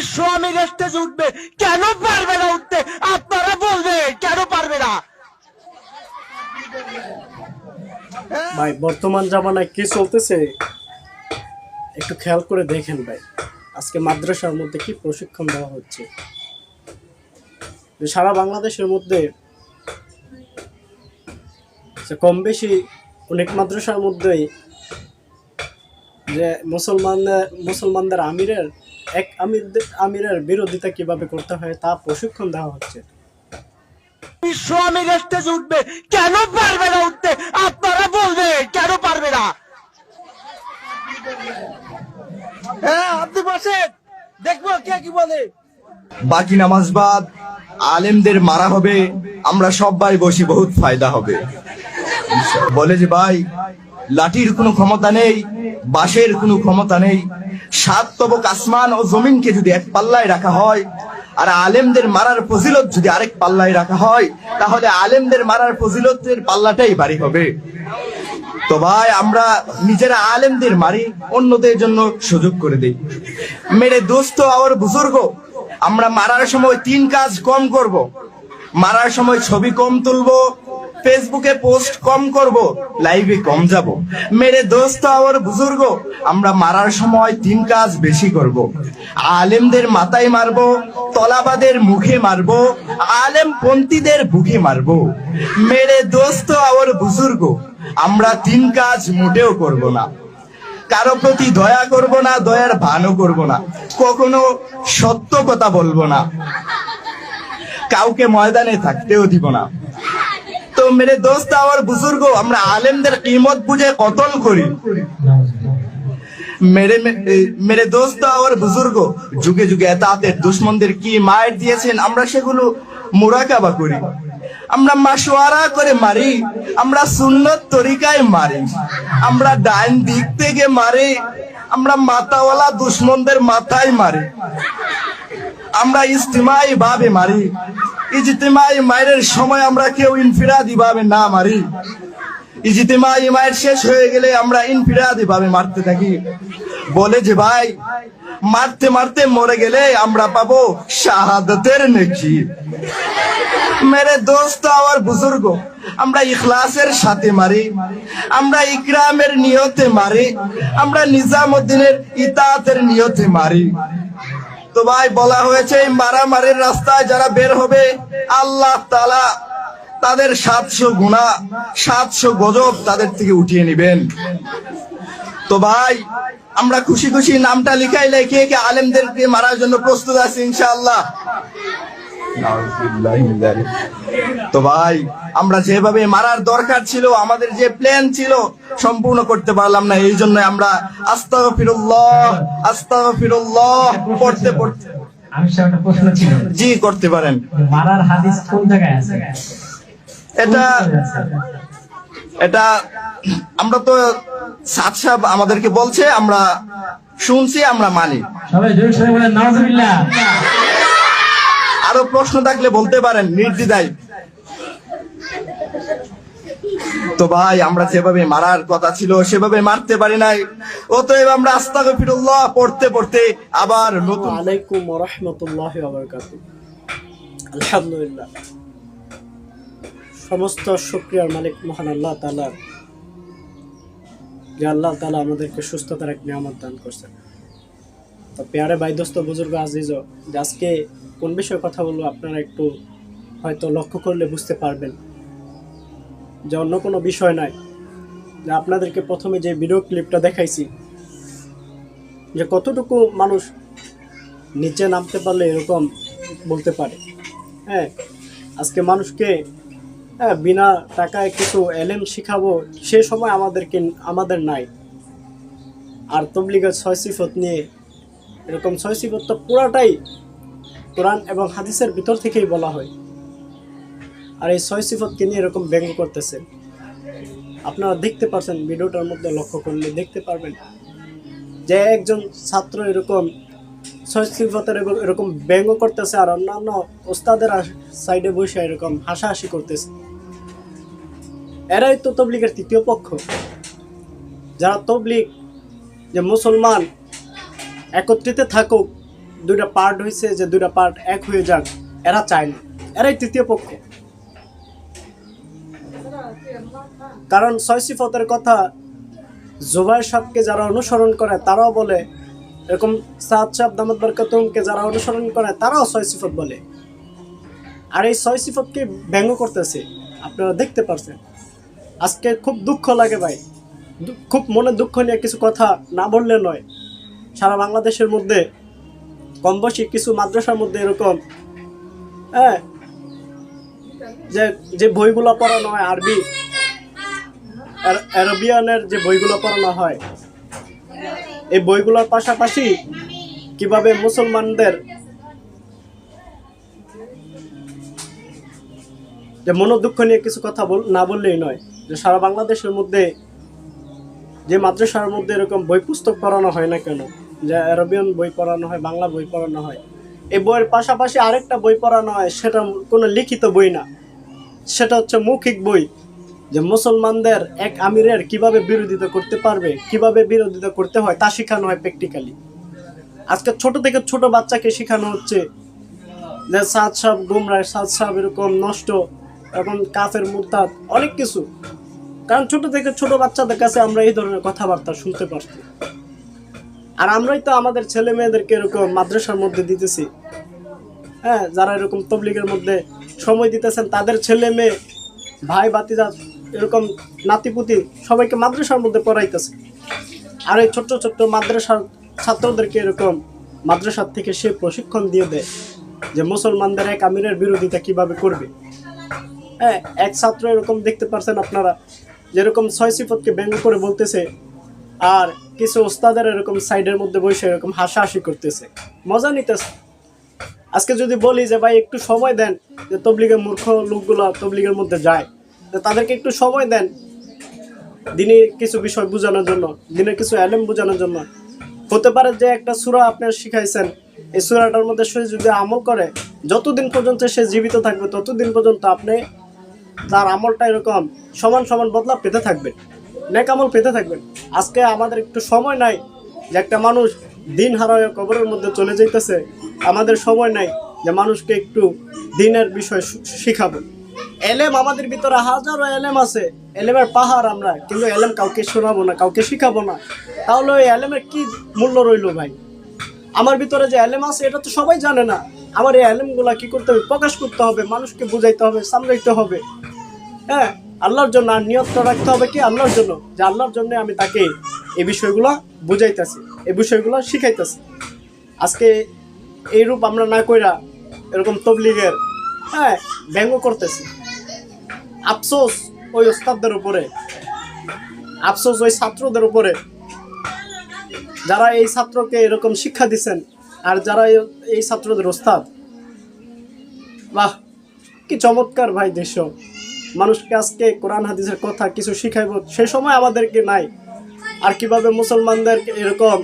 বিশ্ব আমির স্টেজ উঠবে, কেন পারবে না উঠতে? আপনারা বলবে, কেন পারবে না? ভাই, বর্তমান জামানায় কি চলতেছে? একটু খেয়াল করে দেখেন ভাই। আজকে মাদ্রাসার মধ্যে কি প্রশিক্ষণ দেওয়া হচ্ছে? সারা বাংলাদেশের মধ্যে কম বেশি অনেক মাদ্রাসার মধ্যেই যে মুসলমানদের মুসলমানদের আমিরের এক আমির আমিরের বিরোধিতা কীভাবে করতে হয় তা প্রশিক্ষণ দেওয়া হচ্ছে। বিশ্ব আমির স্টেজ উঠবে কেন পারবে না উঠতে? আপনারা বলবে কেন পারবে না? হ্যাঁ আপনি বসেন দেখব কে কি বলে। বাকি নামাজ বাদ আলেমদের মারা হবে আমরা সবাই বসি বহুত ফায়দা হবে। বলে যে ভাই লাঠির কোনো ক্ষমতা নেই, বাঁশের কোনো ক্ষমতা নেই। সাত তবক আসমান ও জমিনকে যদি এক পাল্লায় রাখা হয়, আর আলেমদের মারার ফজিলত যদি আরেক পাল্লায় রাখা হয়, তাহলে আলেমদের মারার ফজিলতের পাল্লাটাই বাড়ি হবে। তো ভাই, আমরা নিজেরা আলেমদের মারি, অন্যদের জন্য সুযোগ করে দেই। মেরে দোস্ত আর বুজুর্গ, আমরা মারার সময় তিন কাজ কম করব। মারার সময় ছবি কম তুলবো ফেসবুকে পোস্ট কম করব, লাইভে কম যাব। মেরে দোস্ত আর বুজুর্গ, আমরা মারার সময় তিন কাজ বেশি করব। আলেমদের মাথায় মারবো, তলাবাদের মুখে মারবো, আলেম পন্থীদের বুকে মারবো। মেরে দোস্ত আর বুজুর্গ, আমরা তিন কাজ মোটেও করব না। কারও প্রতি দয়া করব না, দয়ার ভানও করব না। কখনো সত্য কথা বলব না। কাউকে ময়দানে থাকতেও দিব না। তো মেরে দোস্ত, আমার বুজুর্গ, আমরা আলেমদের কিমত বুঝে কতল করি। মেরে দোস্ত আর বুজুর্গ, যুগে যুগে এতাতের দুশ্মনদের কি মায়ের দিয়েছেন, আমরা সেগুলো মোরাকাবা করি। আমরা মাসোয়ারা করে মারি, আমরা সুন্নত তরিকায় মারি। আমরা ডাইন দিক থেকে মারি, আমরা মাথাওয়ালা দুশ্মনদের মাথায় মারি। আমরা ইস্তিমাই ভাবে মারি। ইজতিমাই মায়ের সময় আমরা কেউ ইনফিরাদি ভাবে না মারি। ইজতিমাই মায়ের শেষ হয়ে গেলে আমরা ইনফিরাদি ভাবে মারতে থাকি। বলে যে, ভাই, মারতে মারতে মরে গেলে আমরা পাবো শাহাদতের নেকি। মেরে দোস্ত আর বুজুর্গ, আমরা ইখলাসের সাথে মারি। আমরা ইকরামের নিয়তে মারি। আমরা নিজামুদ্দিনের ইতাতের নিয়তে মারি। তো ভাই বলা হয়েছে মারামারির রাস্তায় যারা বের হবে, আল্লাহ তালা তাদের সাতশো গুণা সাতশো গজব তাদের থেকে উঠিয়ে নিবেন। তো ভাই, আমরা খুশি খুশি নামটা লিখাই লেখে আলেমদেরকে মারার জন্য প্রস্তুত আছি ইনশাআল্লাহ। তো ভাই আমরা যেভাবে মারার দরকার ছিল আমাদের যে প্ল্যান ছিল সম্পূর্ণ করতে পারলাম না। এই জন্য আমরা আস্তাগফিরুল্লাহ আস্তাগফিরুল্লাহ পড়তে পড়তে আমি সে একটা প্রশ্ন ছিল। জি করতে পারেন। মারার হাদিস কোন জায়গায় আছে? এটা এটা আমরা তো সাত সাহেব আমাদেরকে বলছে আমরা শুনছি আমরা মানি। সবাই জোরে সবাই বলেন আরও প্রশ্ন থাকলে বলতে পারেন, নির্দ্বিধায়। তো ভাই, আমরা যেভাবে মারার কথা ছিল, সেভাবে মারতে পারি নাই। অতএব আমরা আস্তাগফিরুল্লাহ পড়তে পড়তে আবার নতুন আলাইকুম রহমতুল্লাহ আবরকাত আলহামদুলিল্লাহ। সমস্ত শুক্রিয়ার মালিক মহান আল্লাহ তালা যে আল্লাহ তালা আমাদেরকে সুস্থতার এক নিয়ামত দান করছেন। তো পেয়ারে বাইদস্ত বুজুর্গ আজিজ যে আজকে কোন বিষয়ে কথা বলব আপনারা একটু হয়তো লক্ষ্য করলে বুঝতে পারবেন। যে অন্য কোনো বিষয় নয়। যে আপনাদেরকে প্রথমে যে ভিডিও ক্লিপটা দেখাইছি, যে কতটুকু মানুষ নিচে নামতে পারলে এরকম বলতে পারে। হ্যাঁ আজকে মানুষকে হ্যাঁ বিনা টাকায় কিছু এলেম শিখাবো, সে সময় আমাদেরকে, আমাদের নাই। আর তবলিগের ছয় সিফত নিয়ে, এরকম ছয় সিফত তো পুরাটাই কোরআন এবং হাদিসের ভিতর থেকেই বলা হয়। আর এই ছয় সিফতকে নিয়ে এরকম ব্যঙ্গ করতেছে। আপনারা দেখতে পাচ্ছেন ভিডিওটার মধ্যে লক্ষ্য করলে দেখতে পারবেন যে একজন ছাত্র এরকম ছয় সিফতের এরকম- এরকম ব্যঙ্গ করতেছে আর অন্যান্য ওস্তাদের সাইডে বসে এরকম হাসাহাসি করতেছে। এরাই তো তবলিগের তৃতীয় পক্ষ। যারা তবলিগ, যে মুসলমান, একত্রিত থাকুক দুইটা পার্ট হয়েছে যে দুইটা পার্ট এক হয়ে যাক, এরা চায় না এরাই তৃতীয় পক্ষ। কারণ ছয় সিফতের কথা জুবাইর সাহকে যারা অনুসরণ করে, তারাও বলে, এরকম সাদ সাহ দামদ বরকতমকে যারা অনুসরণ করে, তারাও ছয় সিফত বলে। আর এই ছয় সিফতকে ব্যঙ্গ করতেছে, আপনারা দেখতে পারছেন। আজকে খুব দুঃখ লাগে ভাই। খুব মনে দুঃখ নিয়ে কিছু কথা না বললে নয়। সারা বাংলাদেশের মধ্যে কম বয়সী কিছু মাদ্রাসার মধ্যে এরকম হ্যাঁ? যে যে বইগুলো পড়ানো হয়, আরবি, আর- অ্যারাবিয়ানের যে বইগুলো পড়ানো হয়, এই বইগুলোর পাশাপাশি কীভাবে মুসলমানদের যে মনোদুঃখ নিয়ে কিছু কথা বল, না বললেই নয়, যে সারা বাংলাদেশের মধ্যে যে মাদ্রাসার মধ্যে এরকম বই পুস্তক পড়ানো হয় না কেন? যে বই পড়ানো হয়, বাংলা বই পড়ানো হয়। এই বইয়ের পাশাপাশি আরেকটা বই পড়ানো হয়, সেটা কোনো লিখিত বই না। সেটা হচ্ছে মৌখিক বই, যে মুসলমানদের এক আমিরের কীভাবে বিরোধিতা করতে পারবে, কীভাবে বিরোধিতা করতে হয়, তা শেখানো হয় প্র্যাকটিক্যালি আজকে ছোট থেকে ছোট বাচ্চাকে শেখানো হচ্ছে, যে সাদ সাহ গুমরায় সাদ সাহ এরকম নষ্ট এরকম কাফের মুরতাদ, অনেক কিছু। কারণ ছোট থেকে ছোট বাচ্চাদের কাছে আমরা এই ধরনের কথাবার্তা শুনতে পারছি। আর আমরাই তো আমাদের ছেলে মেয়েদেরকে এরকম মাদ্রাসার মধ্যে দিতেছি। হ্যাঁ যারা এরকম তবলিগের মধ্যে সময় দিতেছেন, তাদের ছেলে মেয়ে, ভাই বাতিজা এরকম নাতিপুতি সবাইকে মাদ্রাসার মধ্যে পড়াইতেছে। আর এই ছোট্ট ছোট্ট মাদ্রাসার ছাত্রদেরকে এরকম মাদ্রাসার থেকে সে প্রশিক্ষণ দিয়ে দেয় যে মুসলমানদের এক আমিরের বিরোধিতা কীভাবে করবে। হ্যাঁ এক ছাত্র এরকম দেখতে পারছেন আপনারা, যেরকম ছয় সিফতকে ব্যঙ্গ করে বলতেছে আর কিছু ওস্তাদের এরকম সাইডের মধ্যে বসে এরকম হাসাহাসি করতেছে। মজা নিতেছে। আজকে যদি বলি যে, ভাই, একটু সময় দেন যে তবলিগের মূর্খ লোকগুলো তবলিগের মধ্যে যায়, তো তাদেরকে একটু সময় দেন দিনে কিছু বিষয় বোঝানোর জন্য, দিনে কিছু অ্যালেম বোঝানোর জন্য। হতে পারে যে একটা সুরা আপনার শিখাইছেন, এই সুরাটার মধ্যে সে যদি আমল করে, যতদিন পর্যন্ত সে জীবিত থাকবে, ততদিন পর্যন্ত আপনি তার আমলটা এরকম সমান সমান বদলা পেতে থাকবেন। নেক আমল পেতে থাকবেন। আজকে আমাদের একটু সময় নাই যে একটা মানুষ দিন হারায় কবরের মধ্যে চলে যাইতেছে। আমাদের সময় নাই যে মানুষকে একটু দিনের বিষয় শিখাবো। এলেম আমাদের ভিতরে হাজারো এলেম আছে। এলেমের পাহাড় আমরা, কিন্তু এলেম কাউকে শোনাবো না, কাউকে শিখাবো না। তাহলে ওই এলেমের কি মূল্য রইল ভাই? আমার ভিতরে যে এলেম আছে, এটা তো সবাই জানে না। আমার এই এলেমগুলা কি করতে হবে? প্রকাশ করতে হবে, মানুষকে বুঝাইতে হবে, সামলাইতে হবে। হ্যাঁ? আল্লাহর জন্য আর নিয়তটা রাখতে হবে কি? আল্লাহর জন্য। যে আল্লাহর জন্য আমি তাকে এই বিষয়গুলো বুঝাইতেছি, এই বিষয়গুলো শিখাইতেছি। আজকে এই রূপ আমরা না কইরা এরকম তবলিগের হ্যাঁ ব্যঙ্গ করতেছি। আফসোস ওই ওস্তাদদের উপরে, আফসোস ওই ছাত্রদের উপরে। যারা এই ছাত্রকে এরকম শিক্ষা দিচ্ছেন আর যারা এই ছাত্রদের ওস্তাদ, বাহ, কি চমৎকার ভাই দেশ মানুষকে আজকে কোরআন, হাদিসের কথা কিছু শিখাইব। সেই সময় আমাদেরকে নাই। আর কীভাবে মুসলমানদের এরকম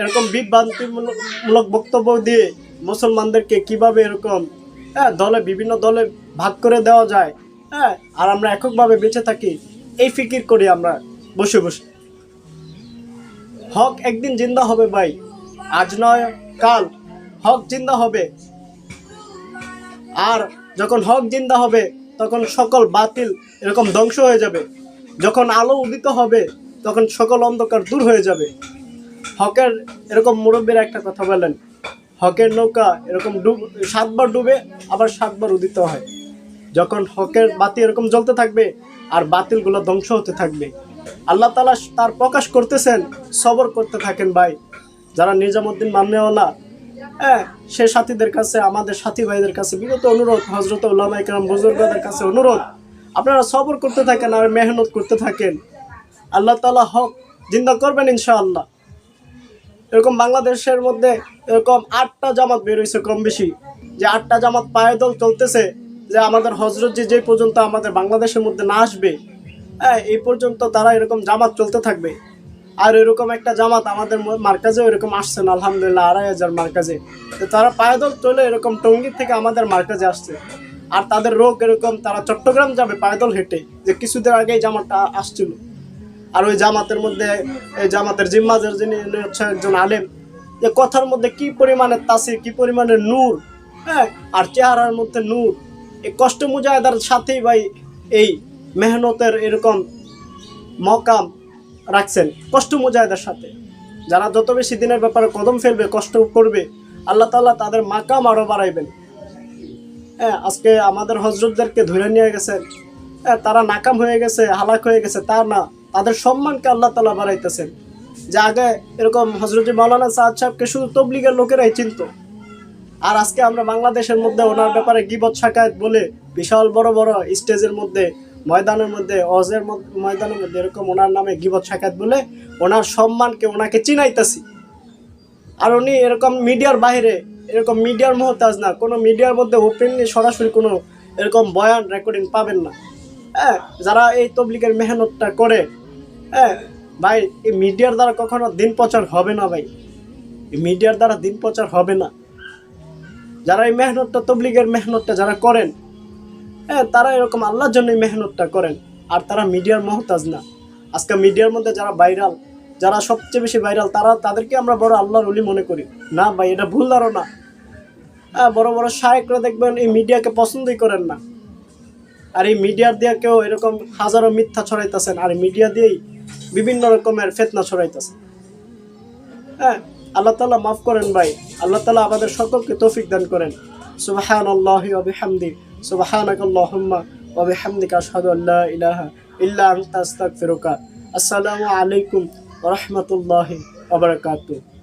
এরকম বিভ্রান্তিমূলক বক্তব্য দিয়ে মুসলমানদেরকে কীভাবে এরকম হ্যাঁ দলে, বিভিন্ন দলে ভাগ করে দেওয়া যায় হ্যাঁ আর আমরা এককভাবে বেঁচে থাকি, এই ফিকির করি আমরা বসে বসে। হক একদিন জিন্দা হবে ভাই, আজ নয়, কাল। হক জিন্দা হবে। আর যখন হক জিন্দা হবে তখন সকল বাতিল এরকম ধ্বংস হয়ে যাবে। যখন আলো উদিত হবে, তখন সকল অন্ধকার দূর হয়ে যাবে। হকের এরকম মুরব্বীর একটা কথা বলেন, হকের নৌকা এরকম ডুব, সাতবার ডুবে আবার সাতবার উদিত হয়। যখন হকের বাতি এরকম জ্বলতে থাকবে, আর বাতিলগুলো ধ্বংস হতে থাকবে। আল্লাহ তালা তার প্রকাশ করতেছেন, সবর করতে থাকেন ভাই। যারা নিজামুদ্দিন মান্যওয়ালা হ্যাঁ সে সাথীদের কাছে, আমাদের সাথী ভাইদের কাছে বিগত অনুরোধ হজরত উল্লামাইকরাম বুজুর্গদের কাছে অনুরোধ, আপনারা সবর করতে থাকেন আর মেহনত করতে থাকেন। আল্লাহ তালা হক জিন্দা করবেন ইনশাআল্লাহ। এরকম বাংলাদেশের মধ্যে এরকম আটটা জামাত বের হয়েছে কম বেশি, যে আটটা জামাত পায়দল চলতেছে, যে আমাদের হজরত যে পর্যন্ত আমাদের বাংলাদেশের মধ্যে না আসবে হ্যাঁ এই পর্যন্ত তারা এরকম জামাত চলতে থাকবে। আর এরকম একটা জামাত আমাদের ম- মার্কাজেও এরকম আসছে না, আলহামদুলিল্লাহ, আড়াই হাজার মার্কাজে। তো তারা পায়দল চলে এরকম টঙ্গি থেকে আমাদের মার্কাজে আসছে। আর তাদের রোগ এরকম, তারা চট্টগ্রাম যাবে পায়দল হেঁটে, যে কিছুদিন আগেই জামাতটা আসছিল। আর ওই জামাতের মধ্যে, এই জামাতের জিম্মাজের যিনি হচ্ছে একজন আলেম যে কথার মধ্যে কি পরিমাণে তাসির, কি পরিমাণে নূর হ্যাঁ? আর চেহারার মধ্যে নূর। এই কষ্ট মুজাহিদার সাথেই ভাই, এই মেহনতের এরকম মকাম রাখছেন, কষ্ট মুজাহিদের সাথে। যারা যত বেশি দিনের ব্যাপারে কদম ফেলবে, কষ্ট করবে, আল্লাহ তাআলা তাদের মাকাম আরও বাড়াইবেন। হ্যাঁ আজকে আমাদের হজরতদেরকে ধরে নিয়ে গেছেন। হ্যাঁ তারা নাকাম হয়ে গেছে, হালাক হয়ে গেছে, তা না, তাদের সম্মানকে আল্লাহ তালা বাড়াইতেছেন। যে আগে এরকম হজরত মাওলানা সাহাদ সাহেবকে শুধু তবলিগের লোকেরাই চিনত। আর আজকে আমরা বাংলাদেশের মধ্যে ওনার ব্যাপারে গিবত, শাকায়ত বলে বিশাল বড় বড় স্টেজের মধ্যে ময়দানের মধ্যে, অজের ময়দানের মধ্যে এরকম ওনার নামে গিবত শাকায়ত বলে ওনার সম্মানকে ওনাকে চিনাইতেছি। আর উনি এরকম মিডিয়ার বাইরে এরকম মিডিয়ার মহতাজ না, কোনো মিডিয়ার মধ্যে ওপেনলি সরাসরি কোনো এরকম বয়ান রেকর্ডিং পাবেন না। হ্যাঁ যারা এই তবলিগের মেহনতটা করে হ্যাঁ ভাই, এই মিডিয়ার দ্বারা কখনো দিন প্রচার হবে না ভাই। এই মিডিয়ার দ্বারা দিন প্রচার হবে না। যারা এই মেহনতটা, তবলিগের মেহনতটা যারা করেন হ্যাঁ তারা এরকম আল্লাহর জন্য মেহনতটা করেন, আর তারা মিডিয়ার মহতাজ না। আজকে মিডিয়ার মধ্যে যারা ভাইরাল, যারা সবচেয়ে বেশি ভাইরাল, তারা তাদেরকে আমরা বড় আল্লাহর অলি মনে করি। না ভাই, এটা ভুল ধারণা। হ্যাঁ বড় বড় শায়েকরা দেখবেন এই মিডিয়াকে পছন্দই করেন না। আর এই মিডিয়ার দিয়ে কেউ এরকম হাজারো মিথ্যা ছড়াইতেছেন, আর মিডিয়া দিয়েই বিভিন্ন রকমের ফেতনা ছড়াইতেছেন। হ্যাঁ আল্লাহ তালা মাফ করেন ভাই। আল্লাহ তালা আমাদের সকলকে তৌফিক দান করেন। সুবাহান আল্লাহি অবিহামদি সুবাহানাক আল্লাহুম্মা অবিহামদিকা আশহাদু আল্লা ইলাহা ইল্লা আনতা, আস্তাগফিরুকা। আসসালামু আলাইকুম রাহমাতুল্লাহি ওয়া বারাকাতুহু।